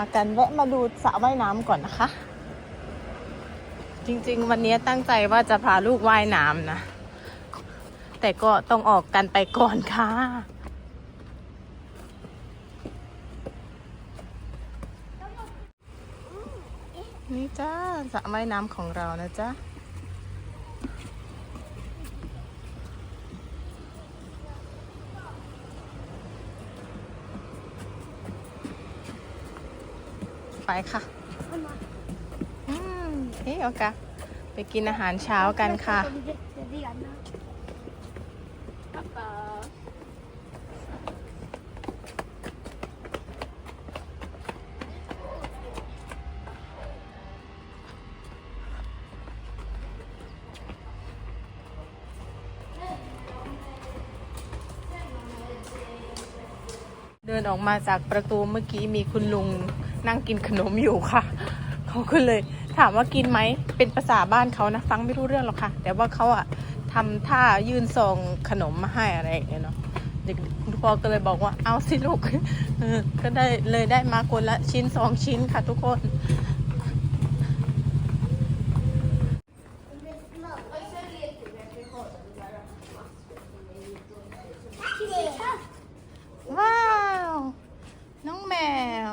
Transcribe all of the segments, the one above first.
ากันแวะมาดูสระว่ายน้ำก่อนนะคะ จริงๆ วันนี้ตั้งใจว่าจะพาลูกว่ายน้ำนะ แต่ก็ต้องออกกันไปก่อนค่ะนี่จ้าสระว่ายน้ำของเรานะจ๊ะ ไปค่ะอืมเอ๊ะโอเคไปกินอาหารเช้ากันค่ะ เดินออกมาจากประตูเมื่อกี้มีคุณลุง นั่งกินขนมอยู่ค่ะ เขาก็เลยถามว่ากินไหมเป็นภาษาบ้านเขานะ ฟังไม่รู้เรื่องหรอกค่ะ แต่ว่าเขาอะทำท่ายื่นซองขนมมาให้อะไรอย่างเงี้ยเนาะเด็กคุณพ่อก็เลยบอกว่าเอาสิลูกก็ได้เลยได้มาคนละชิ้นสองชิ้นค่ะทุกคน ว้าว น้องแมว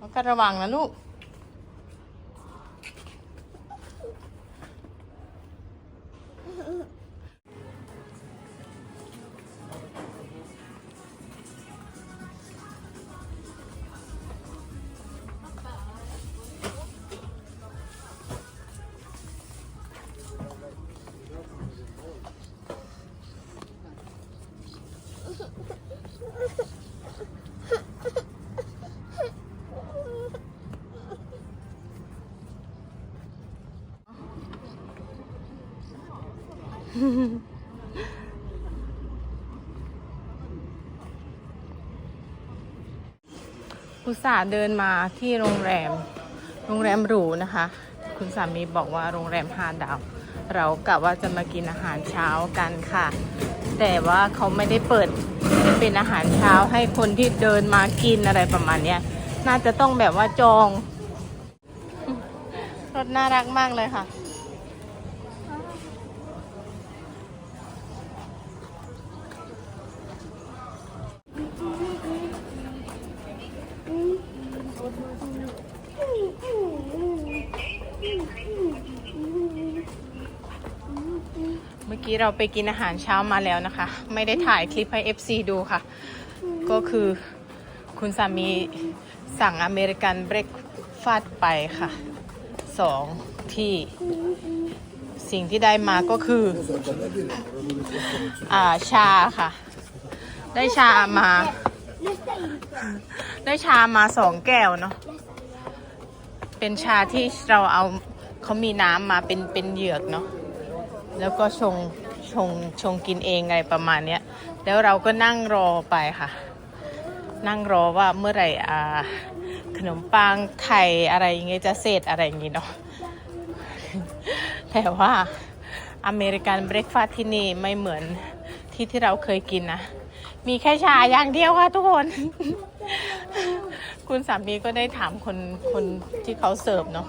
มันก็ระวังนะลูก อุตส่าห์เดินมาที่โรงแรม โรงแรมหรูนะคะ คุณสามีบอกว่าโรงแรมห้าดาว เรากะว่าจะมากินอาหารเช้ากันค่ะ แต่ว่าเขาไม่ได้เปิดเป็นอาหารเช้าให้คนที่เดินมากินอะไรประมาณเนี้ย น่าจะต้องแบบว่าจอง รถน่ารักมากเลยค่ะ กี้เราไปกินอาหารเช้ามาแล้วนะคะ ไม่ได้ถ่ายคลิปให้ FC ดูค่ะ ก็คือคุณสามีสั่งอเมริกันเบรกฟาดไปค่ะสองที่สิ่งที่ได้มาก็คืออ่าชาค่ะ ได้ชามา ได้ชามาสองแก้วเนาะเป็นชาที่เราเอาเขามีน้ำมาเป็นเป็นเหยือกเนาะ แล้วก็ชงชงชงกินเองไรประมาณเนี้ยแล้วเราก็นั่งรอไปค่ะ นั่งรอว่าเมื่อไหร่อ่าขนมปังไข่อะไรอย่างเงี้ยจะเสร็จอะไรอย่างงี้เนาะแต่ว่าอเมริกันเบรกฟาสที่นี่ไม่เหมือนที่ที่เราเคยกินนะ มีแค่ชาอย่างเดียวค่ะทุกคน คุณสามีก็ได้ถามคนคนที่เขาเสิร์ฟเนาะ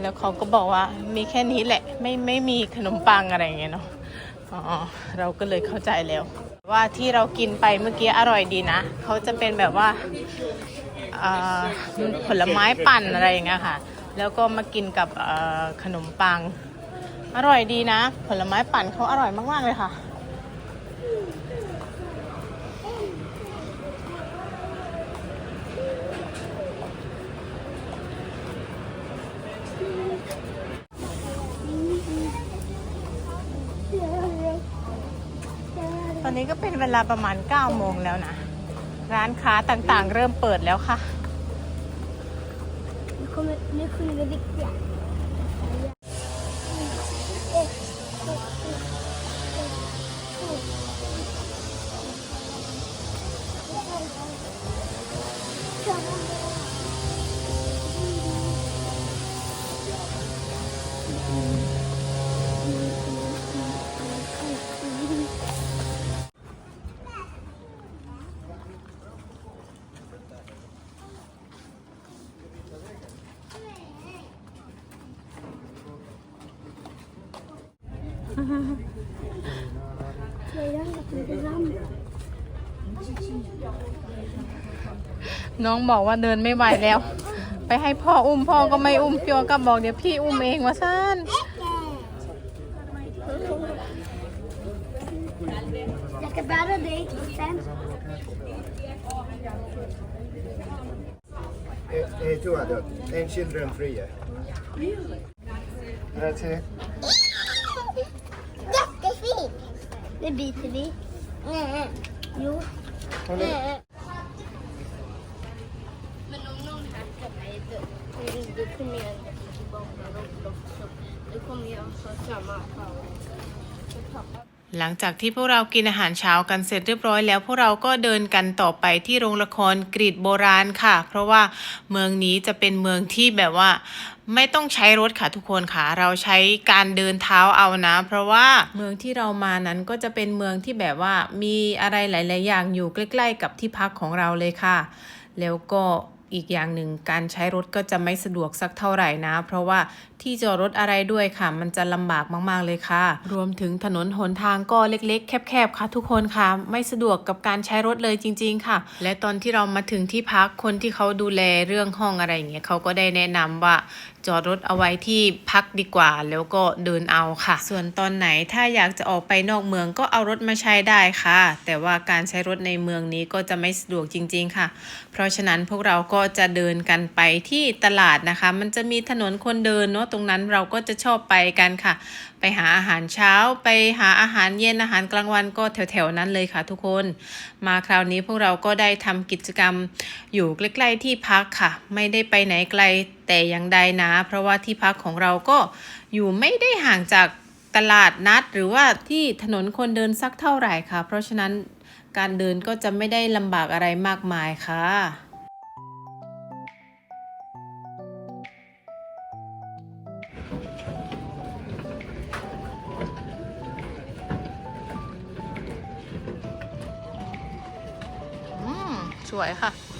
แล้วเขาก็บอกว่ามีแค่นี้แหละ ไม่ไม่มีขนมปังอะไรอย่างเงี้ยเนาะอ๋อเราก็เลยเข้าใจแล้ว ว่าที่เรากินไปเมื่อกี้อร่อยดีนะเขาจะเป็นแบบว่าผลไม้ปั่นอะไรอย่างเงี้ยค่ะ แล้วก็มากินกับขนมปัง อร่อยดีนะ ผลไม้ปั่นเขาอร่อยมากๆเลยค่ะ อนนี้ก็เป็นเวลาประมาณ 9 โมงแล้วนะ ร้านค้าต่างๆ เริ่มเปิดแล้วค่ะ Nu kommer, nu kommer det viktiga. Tweede, dat is de ram. น้องบอกว่าเดินไม่ไหวแล้ว ไปให้พ่ออุ้มพ่อก็ไม่อุ้มพี่โอก็บอกเดี๋ยวพี่อุ้มเองว่าซ่าน Lekker baden deed, Sam. Eh, eh, two adult and children free. yeah. That's it. Jättefint! Det biter vi. Jo. Hold it. Men om någon hackar mig, då, då kommer jag inte tillbaka och också. Då kommer jag få samma power. Så pappa หลังจากที่พวกเรากินอาหารเช้ากันเสร็จเรียบร้อยแล้วพวกเราก็เดินกันต่อไปที่โรงละครกรีดโบราณค่ะ เพราะว่าเมืองนี้จะเป็นเมืองที่แบบว่า ไม่ต้องใช้รถค่ะทุกคนค่ะ เราใช้การเดินเท้าเอานะ เพราะว่าเมืองที่เรามานั้นก็จะเป็นเมืองที่แบบว่ามีอะไรหลาย ๆ อย่างอยู่ใกล้ ๆ กับที่พักของเราเลยค่ะ แล้วก็อีกอย่างหนึ่งการใช้รถก็จะไม่สะดวกสักเท่าไหร่นะ เพราะว่าที่จอดรถอะไรด้วยค่ะ มันจะลำบากมาก ๆ เลยค่ะ รวมถึงถนนหนทางก็เล็ก ๆ แคบ ๆ ค่ะ ทุกคนค่ะ ไม่สะดวกกับการใช้รถเลยจริง ๆ ค่ะ และตอนที่เรามาถึงที่พักคนที่เขาดูแลเรื่องห้องอะไรอย่างเงี้ยเขาก็ได้แนะนำว่าจอดรถเอาไว้ที่พักดีกว่าแล้วก็เดินเอาค่ะ ส่วนตอนไหนถ้าอยากจะออกไปนอกเมืองก็เอารถมาใช้ได้ค่ะ แต่ว่าการใช้รถในเมืองนี้ก็จะไม่สะดวกจริง ๆค่ะ เพราะฉะนั้นพวกเราก็จะเดินกันไปที่ตลาดนะคะ มันจะมีถนนคนเดินเนาะตรงนั้นเราก็จะชอบไปกันค่ะ ไปหาอาหารเช้า ไปหาอาหารเย็นอาหารกลางวันก็แถวๆนั้นเลยค่ะ ทุกคน มาคราวนี้พวกเราก็ได้ทำกิจกรรมอยู่ใกล้ๆที่พักค่ะ ไม่ได้ไปไหนไกล แต่อย่างใดนะ เพราะว่าที่พักของเราก็อยู่ไม่ได้ห่างจากตลาดนัด หรือว่าที่ถนนคนเดินสักเท่าไหร่ค่ะ เพราะฉะนั้นการเดินก็จะไม่ได้ลำบากอะไรมากมายค่ะอืมสวยค่ะ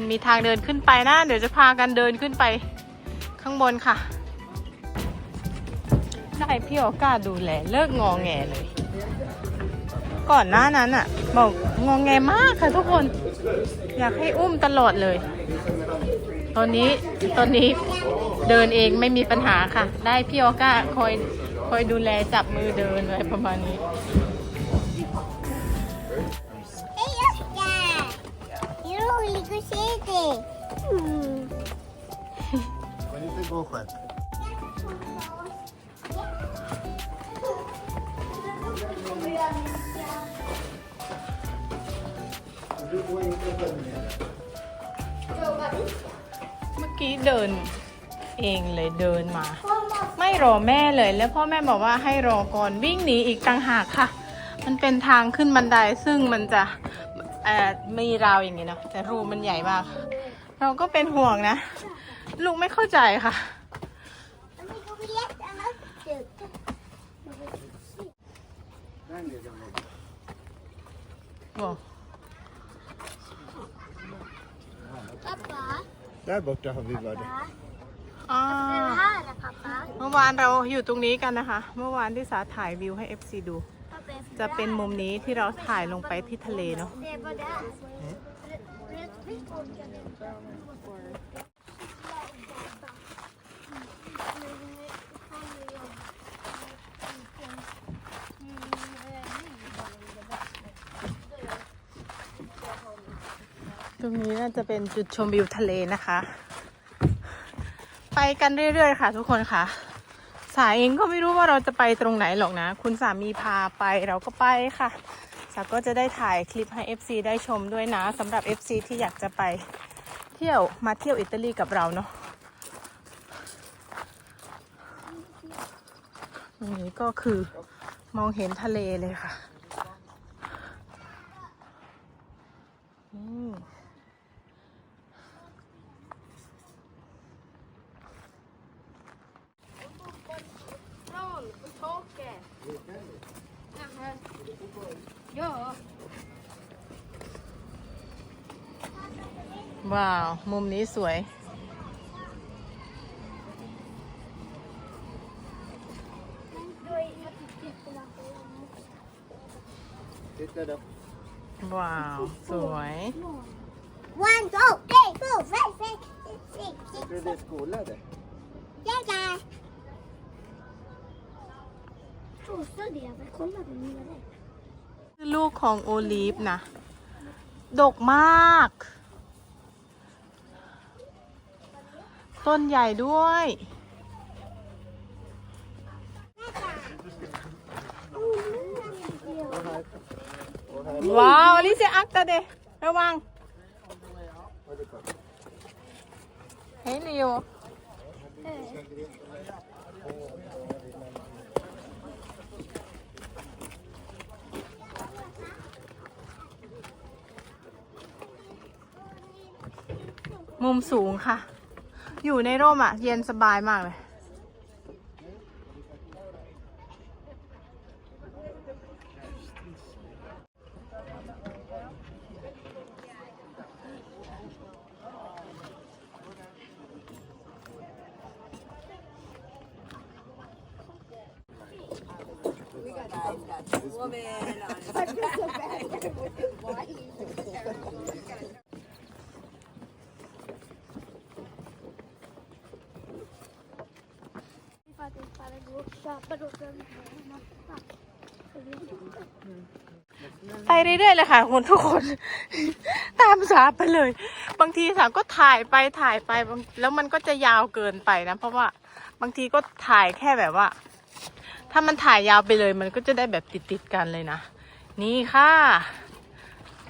มันมีทางเดินขึ้นไปนะ เดี๋ยวจะพากันเดินขึ้นไปข้างบนค่ะได้พี่โอกาดูแลเลิกงองแงเลย ก่อนหน้านั้นอะ บอกงองแงมากค่ะทุกคน อยากให้อุ้มตลอดเลย ตอนนี้ตอนนี้เดินเองไม่มีปัญหาค่ะ ได้พี่โอกาคอยคอยดูแลจับมือเดินอะไรประมาณนี้ Det är roligt att se dig. Mm. Men inte gå själv. เมื่อกี้เดินเองเลยเดินมา ไม่รอแม่เลยแล้วพ่อแม่บอกว่าให้รอก่อนวิ่งหนีอีกต่างหากค่ะ มันเป็นทางขึ้นบันไดซึ่งมันจะเอ่อมีราวอย่างนี้เนาะแต่รูมันใหญ่มาก เราก็เป็นห่วงนะ ลูกไม่เข้าใจค่ะ Men det går jätteannat ut. Wow. Pappa, Där borta har vi varit. pappa. อ่า Den här är pappa. เมื่อวานเราอยู่ตรงนี้กันนะคะ เมื่อวานที่สาถ่ายวิวให้ FC ดู Pappa är จะเป็นมุมนี้ที่เราถ่ายลงไปที่ทะเลเนาะ Det ตรงนี้น่าจะเป็นจุดชมวิวทะเลนะคะ ไปกันเรื่อยๆ ค่ะทุกคนค่ะ สายเองก็ไม่รู้ว่าเราจะไปตรงไหนหรอกนะ คุณสามีพาไปเราก็ไปค่ะ สาก็จะได้ถ่ายคลิปให้ FC ได้ชมด้วยนะสำหรับ FC ที่อยากจะไปเที่ยวมาเที่ยวอิตาลีกับเราเนาะตรงนี้ก็คือมองเห็นทะเลเลยค่ะ ว้าว มุมนี้สวย ว้าว สวย one two three four five six six six Det är skola det. Jag är... Åsa lever, kolla den nere. ลูกของโอลีฟนะ ดกมาก ต้นใหญ่ด้วย ว้าวอลิเซอักตาเดระวัง เฮ้ยลิโอ มุมสูงค่ะ อยู่ในร่มอะ เย็นสบายมากเลย ไปเรื่อยๆเลยค่ะคุณทุกคน ตามสาไปเลย บางทีสามก็ถ่ายไปถ่ายไปแล้วมันก็จะยาวเกินไปนะ เพราะว่าบางทีก็ถ่ายแค่แบบว่า ถ้ามันถ่ายยาวไปเลย มันก็จะได้แบบติดๆกันเลยนะนี่ค่ะ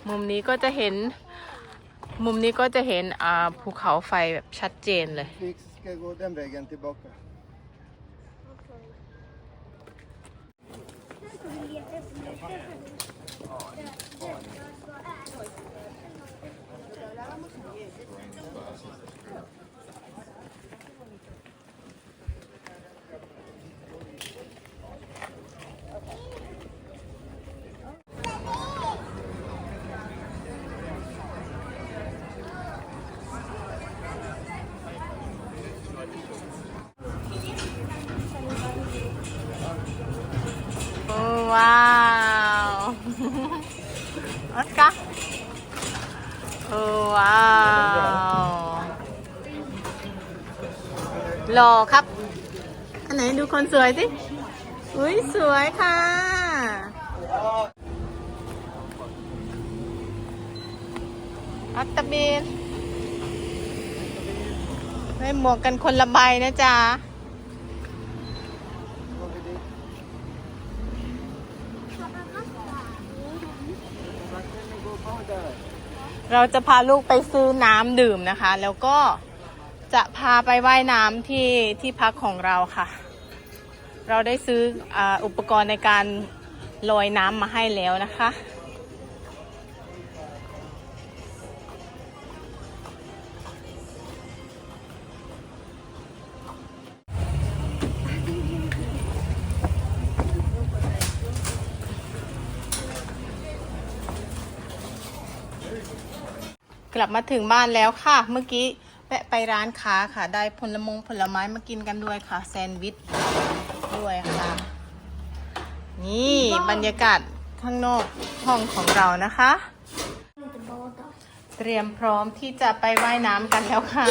มุมนี้ก็จะเห็น มุมนี้ก็จะเห็นภูเขาไฟแบบชัดเจนเลย Gracias. โอ้ว้าวหล่อครับ อันไหนดูคนสวยสิ อุ้ยสวยค่ะ อัตตะเบนได้หมวกกันคนละใบนะจ๊ะ เราจะพาลูกไปซื้อน้ำดื่มนะคะ แล้วก็จะพาไปว่ายน้ำที่ที่พักของเราค่ะ เราได้ซื้ออ,อุปกรณ์ในการลอยน้ำมาให้แล้วนะคะ กลับมาถึงบ้านแล้วค่ะ เมื่อกี้แวะไปร้านค้าค่ะ ได้ผลมงผลไม้มากินกันด้วยค่ะ แซนด์วิชด้วยค่ะ นี่บรรยากาศข้างนอกห้องของเรานะคะ Inte bada. เตรียมพร้อมที่จะไปว่ายน้ำกันแล้วค่ะ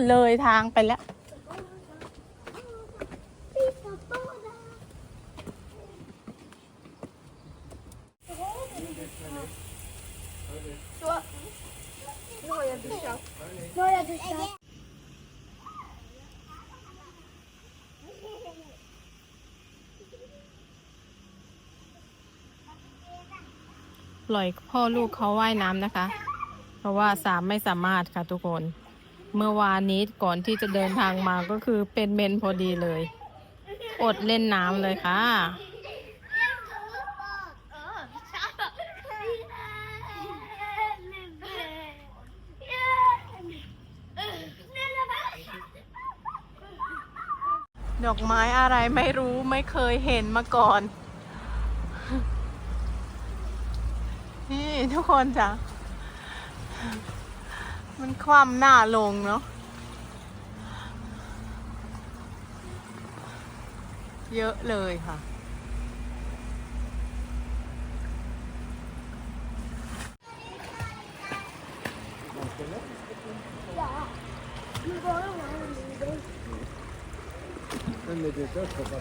วิ่งก็เลยทางไปแล้ว Nu har jag duschat. Nu har jag duschat. ปล่อยพ่อลูกเขาว่ายน้ำนะคะ เพราะว่าสามไม่สามารถค่ะทุกคน เมื่อวานนี้ก่อนที่จะเดินทางมาก็คือเป็นเมนพอดีเลย อดเล่นน้ำเลยค่ะ ดอกไม้อะไรไม่รู้ไม่เคยเห็นมาก่อน นี่ทุกคนจ้ะ มันคว่ำหน้าลงเนาะ เยอะเลยค่ะ Men med det så ska man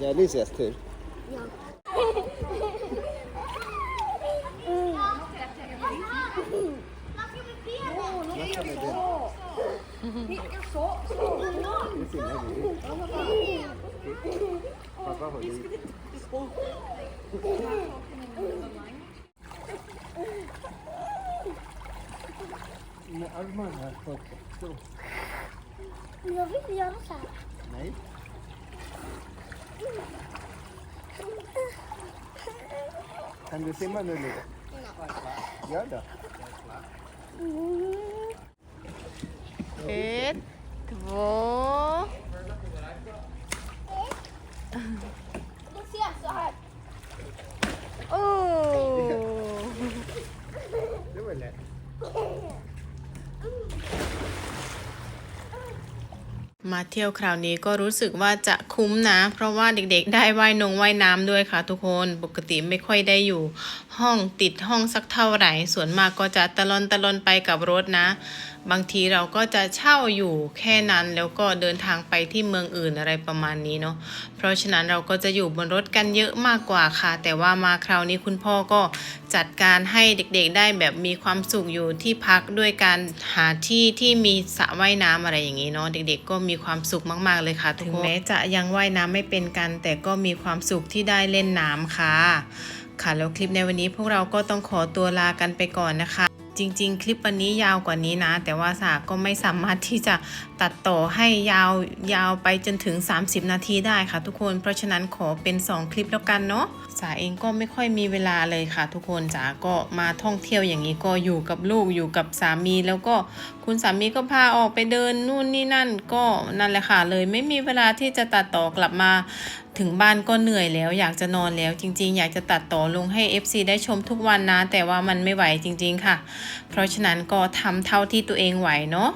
Geldi ses tür. Alman har fått det. Jag vill göra så här. Nej. Kan du simma nu lite? Gör det. Ett, två... Jag ser så här. Oh! Det var lätt. มาเที่ยวคราวนี้ก็รู้สึกว่าจะคุ้มนะ เพราะว่าเด็กๆ ได้ว่ายนงว่ายน้ำด้วยค่ะทุกคนปกติไม่ค่อยได้อยู่ ห้องติดห้องสักเท่าไหร่ ส่วนมากก็จะตะลอนตะลอนไปกับรถนะ บางทีเราก็จะเช่าอยู่แค่นั้นแล้วก็เดินทางไปที่เมืองอื่นอะไรประมาณนี้เนาะเพราะฉะนั้นเราก็จะอยู่บนรถกันเยอะมากกว่าค่ะ แต่ว่ามาคราวนี้คุณพ่อก็จัดการให้เด็กๆได้แบบมีความสุขอยู่ที่พักด้วยการหาที่ที่มีสระว่ายน้ำอะไรอย่างนี้เนาะเด็กๆ ก็มีความสุขมากๆเลยค่ะถึงแม้จะยังว่ายน้ำไม่เป็นกัน แต่ก็มีความสุขที่ได้เล่นน้ำค่ะค่ะแล้วคลิปในวันนี้พวกเราก็ต้องขอตัวลากันไปก่อนนะคะ จริง ๆ คลิปวันนี้ยาวกว่านี้นะ แต่ว่าสาก็ไม่สามารถที่จะตัดต่อให้ยาวยาวไปจนถึง 30 นาทีได้ค่ะทุกคน เพราะฉะนั้นขอเป็น 2 คลิปแล้วกันเนาะ สาเองก็ไม่ค่อยมีเวลาเลยค่ะ ทุกคนจ๋าก็มาท่องเที่ยวอย่างนี้ก็อยู่กับลูกอยู่กับสามี แล้วก็คุณสามีก็พาออกไปเดินนู่นนี่นั่นก็นั่นแหละค่ะเลยไม่มีเวลาที่จะตัดต่อกลับมาถึงบ้านก็เหนื่อยแล้วอยากจะนอนแล้วจริง ๆ อยากจะตัดต่อลงให้ FC ได้ชมทุกวันนะ แต่ว่ามันไม่ไหวจริง ๆ ค่ะ เพราะฉะนั้นก็ทำเท่าที่ตัวเองไหวเนาะ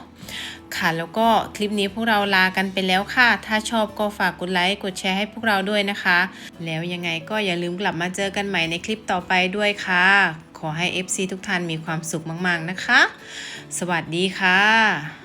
ค่ะแล้วก็คลิปนี้พวกเราลากันไปแล้วค่ะ ถ้าชอบก็ฝากกดไลค์กดแชร์ให้พวกเราด้วยนะคะ แล้วยังไงก็อย่าลืมกลับมาเจอกันใหม่ในคลิปต่อไปด้วยค่ะ ขอให้ FC ทุกท่านมีความสุขมาก ๆ นะคะ สวัสดีค่ะ